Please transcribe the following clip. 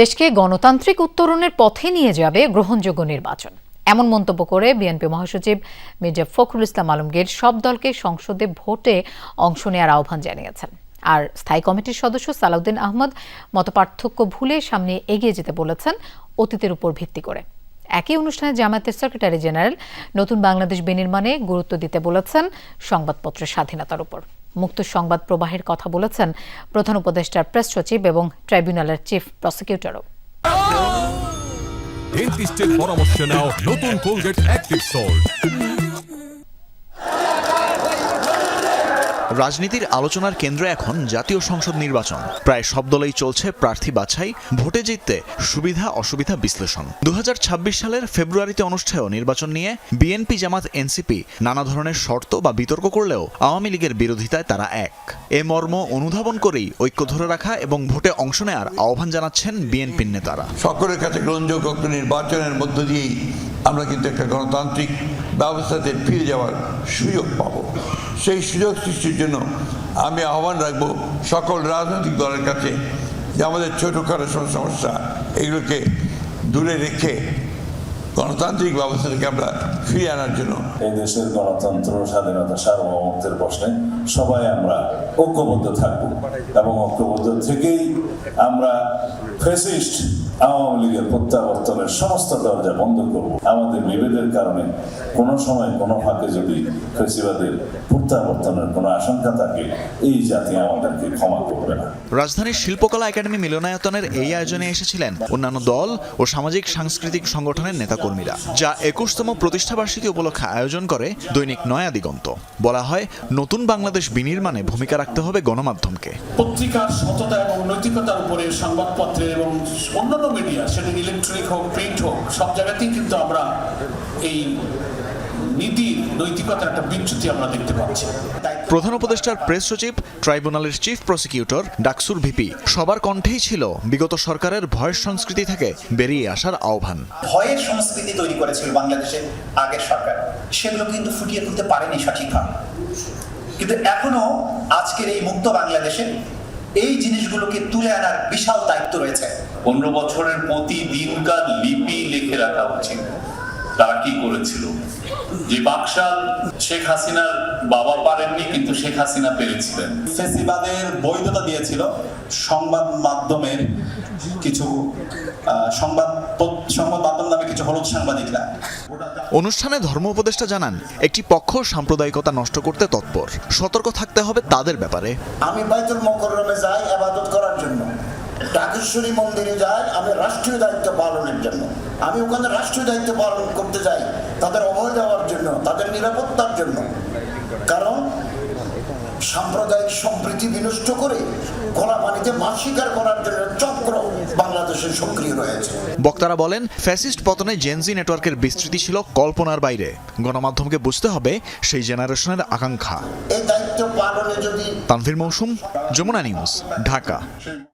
দেশকে গণতান্ত্রিক উত্তরণের পথে নিয়ে যাবে গ্রহণযোগ্য নির্বাচন। এমন মন্তব্য করে বিএনপি মহাসচিব মির্জা ফখরুল ইসলাম আলমগীর সব দলকে সংসদে ভোটে অংশ নেওয়ার আহ্বান জানিয়েছেন। আর স্থায়ী কমিটির সদস্য সালাউদ্দিন আহমদ মতপার্থক্য ভুলে সামনে এগিয়ে যেতে বলেছেন অতীতের উপর ভিত্তি করে। একই অনুষ্ঠানে জামায়াতের সেক্রেটারি জেনারেল নতুন বাংলাদেশ বিনির্মাণে গুরুত্ব দিতে বলেছেন সংবাদপত্রের স্বাধীনতার উপর। মুক্ত সংবাদ প্রবাহের কথা বলেছেন প্রধান উপদেষ্টার প্রেস সচিব এবং ট্রাইব্যুনালের চিফ প্রসিকিউটরও। পরামর্শ নাও নতুন কোলগেট অ্যাক্টিভ সল্ট। রাজনীতির আলোচনার কেন্দ্র এখন জাতীয় সংসদ নির্বাচন। প্রায় সব দলেই চলছে প্রার্থী বাছাই, ভোটে জিততে সুবিধা, অসুবিধা বিশ্লেষণ। দু হাজার ছাব্বিশ সালের ফেব্রুয়ারিতে অনুষ্ঠেয় নির্বাচন নিয়ে বিএনপি, জামাত, এনসিপি নানা ধরনের শর্ত বা বিতর্ক করলেও আওয়ামী লীগের বিরোধিতায় তারা এক। এ মর্ম অনুধাবন করেই ঐক্য ধরে রাখা এবং ভোটে অংশ নেয়ার আহ্বান জানাচ্ছেন বিএনপির নেতারা। সকলের কাছে গ্রহণযোগ্য নির্বাচনের মধ্য দিয়েই আমরা কিন্তু একটা গণতান্ত্রিক ব্যবস্থাতে ফিরে যাওয়ার সুযোগ পাব। সেই সুযোগ সৃষ্টির জন্য আমি আহ্বান রাখব সকল রাজনৈতিক দলের কাছে যে আমাদের ছোটোখাটো সব সমস্যা এগুলোকে দূরে রেখে গণতান্ত্রিক ব্যবস্থাটাকে আমরা ফিরিয়ে আনার জন্য এই দেশের গণতন্ত্র, স্বাধীনতা, সার্বভৌমত্বের প্রশ্নে সবাই আমরা ঐক্যবদ্ধ থাকব এবং ঐক্যবদ্ধ থেকেই আমরা ফেসিস্ট আওয়ামী লীগের প্রত্যাবর্তনের সমস্ত দরজা বন্ধ করব। আমাদের বিভেদের কারণে কোনো সময় কোনো ফাঁকে যদি ফেসিবাদের প্রত্যাবর্তনের কোনো আশঙ্কা থাকে এই জাতি আমাদেরকে ক্ষমা করবে না। রাজধানীর শিল্পকলা একাডেমি মিলনায়তনের এই আয়োজনে এসেছিলেন অন্যান্য দল ও সামাজিক সাংস্কৃতিক সংগঠনের নেতাকর্মীরা যা একুশতম প্রতিষ্ঠাবার্ষিকী উপলক্ষে আয়োজন করে দৈনিক নয়া দিগন্ত। বলা হয় নতুন বাংলাদেশ বিনির্মাণে ভূমিকা রাখতে হবে গণমাধ্যমকে। পত্রিকার সততা এবং নৈতিকতার উপরে সংবাদপত্রে এবং অন্যান্য মিডিয়া সেটা ইলেকট্রনিক হোক প্রিন্ট হোক সব জায়গাতেই কিন্তু আমরা এই নীতি নৈতিকতার একটা বিচ্যুতি আমরা দেখতে পাচ্ছি। প্রধান উপদেষ্টার প্রেস সচিব ট্রাইব্যুনালের চিফ প্রসিকিউটর ডাকসুর ভিপি সবার কণ্ঠেই ছিল বিগত সরকারের ভয়ের সংস্কৃতি থেকে বেরিয়ে আসার আহ্বান। ভয়ের সংস্কৃতি তৈরি করেছিল বাংলাদেশের আগের সরকার। সেগুলো কিন্তু ফুটিয়ে তুলতে পারেনি সঠিকভাবে। কিন্তু এখনও আজকের এই মুক্ত বাংলাদেশে এই জিনিসগুলোকে তুলে আনার বিশাল দায়িত্ব রয়েছে। পনেরো বছরের প্রতি দিনকার লিপি লিখে রাখা উচিত। তারা কি করেছিল? যে বাকশাল শেখ হাসিনার বাবা পারেননি কিন্তু শেখ হাসিনা পেরেছিলেন। ফেসিবাদের বৈধতা দিয়েছিল। সংবাদ মাধ্যমের কিছু সংবাদ সংবাদ মাধ্যম নামে কিছু হলুদ সাংবাদিকরা। অনুষ্ঠানে ধর্ম উপদেষ্টা জানান একটি পক্ষ সাম্প্রদায়িকতা নষ্ট করতে তৎপর। সতর্ক থাকতে হবে তাদের ব্যাপারে। আমি বাইতুল মোকররমে যাই ডাকেশ্বরী মন্দিরে যাই আমি রাষ্ট্রীয় দায়িত্ব পালনের জন্য। আমি ওখানে রাষ্ট্রীয় দায়িত্ব পালন করতে যাই তাদের অভয় দেওয়ার জন্য তাদের নিরাপত্তার জন্য। কারণ সাম্প্রদায়িক সম্প্রীতি বিনষ্ট করে খোলা পানিতে মাছ শিকার করার জন্য চক্র বাংলাদেশে সক্রিয় রয়েছে। বক্তারা বলেন ফ্যাসিস্ট পতনে জেনজি নেটওয়ার্কের বিস্তৃতি ছিল কল্পনার বাইরে। গণমাধ্যমকে বুঝতে হবে সেই জেনারেশনের আকাঙ্ক্ষা। এই দায়িত্ব পালনে যদি তানভীর মৌসুম যমুনা নিউজ ঢাকা।